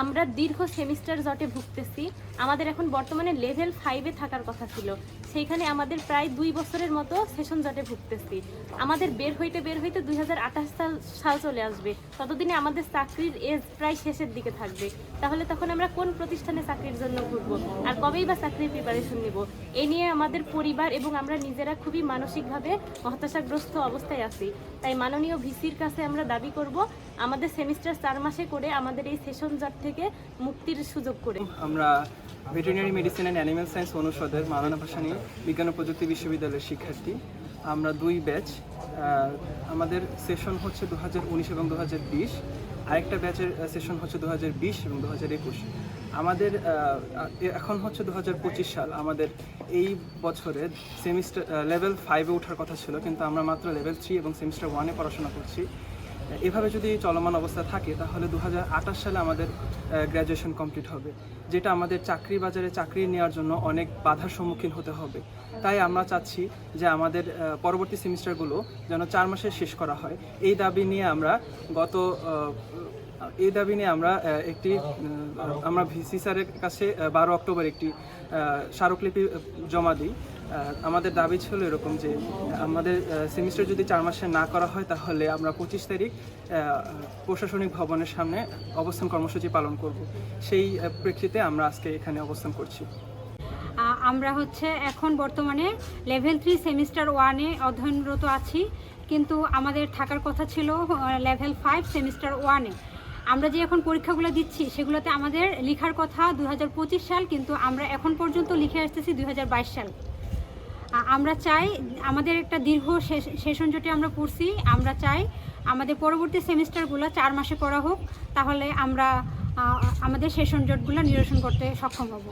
আমরা দীর্ঘ সেমিস্টার জটে ভুগতেছি। আমাদের এখন বর্তমানে লেভেল ফাইভে থাকার কথা ছিল। সেইখানে আমাদের প্রায় দুই বছরের মতো সেশন জটে ভুগতেছি। আমাদের বের হইতে বের হইতে দুই হাজার আঠাশ সাল সাল চলে আসবে। ততদিনে আমাদের চাকরির এজ প্রায় শেষের দিকে থাকবে। তাহলে তখন আমরা কোন প্রতিষ্ঠানে চাকরির জন্য ঘুরবো আর কবেই বা চাকরির প্রিপারেশন নিব? এ নিয়ে আমাদের পরিবার এবং আমরা নিজেরা খুবই মানসিকভাবে হতাশাগ্রস্ত অবস্থায় আছি। তাই মাননীয় ভিসির কাছে আমরা দাবি করব, আমাদের সেমিস্টার চার মাসে করে আমাদের এই সেশন জট থেকে মুক্তির সুযোগ করে। আমরা veterinary medicine and animal science অনুষদের মাওলানা ভাসানী বিজ্ঞান ও প্রযুক্তি বিশ্ববিদ্যালয়ের শিক্ষার্থী। আমরা দুই ব্যাচ আমাদের সেশন হচ্ছে দু হাজার উনিশ এবং দু হাজার বিশ। আরেকটা ব্যাচের সেশন হচ্ছে দু হাজার বিশ এবং দু হাজার একুশ। আমাদের এখন হচ্ছে দু হাজার পঁচিশ সাল। আমাদের এই বছরে সেমিস্টার লেভেল ফাইভে ওঠার কথা ছিল, কিন্তু আমরা মাত্র লেভেল থ্রি এবং সেমিস্টার ওয়ানে পড়াশোনা করছি। এভাবে যদি চলমান অবস্থা থাকে, তাহলে দু হাজার আঠাশ সালে আমাদের গ্র্যাজুয়েশন কমপ্লিট হবে, যেটা আমাদের চাকরি বাজারে চাকরি নেওয়ার জন্য অনেক বাধার সম্মুখীন হতে হবে। তাই আমরা চাচ্ছি যে আমাদের পরবর্তী সেমিস্টারগুলো যেন চার মাসে শেষ করা হয়। এই দাবি নিয়ে আমরা গত এই দাবি নিয়ে আমরা একটি আমরা ভিসি স্যারের কাছে বারো অক্টোবর একটি স্মারকলিপি জমা দিই। আমাদের দাবি ছিল এরকম যে, আমাদের সেমিস্টার যদি চার মাসে না করা হয়, তাহলে আমরা পঁচিশ তারিখ প্রশাসনিক ভবনের সামনে অবস্থান কর্মসূচি পালন করব। সেই প্রেক্ষিতে আমরা আজকে এখানে অবস্থান করছি। আমরা হচ্ছে এখন বর্তমানে লেভেল থ্রি সেমিস্টার ওয়ানে অধ্যয়নরত আছি। কিন্তু আমাদের থাকার কথা ছিল লেভেল ফাইভ সেমিস্টার ওয়ানে আমরা যে এখন পরীক্ষাগুলো দিচ্ছি, সেগুলোতে আমাদের লিখার কথা দু হাজার পঁচিশ সাল, কিন্তু আমরা এখন পর্যন্ত লিখে আসতেছি দু হাজার বাইশ সাল। আমরা চাই আমাদের একটা দীর্ঘ সেশন জোটে আমরা পড়ছি, আমরা চাই আমাদের পরবর্তী সেমিস্টারগুলো চার মাসে করা হোক, তাহলে আমরা আমাদের সেশন জোটগুলো নিরসন করতে সক্ষম হব।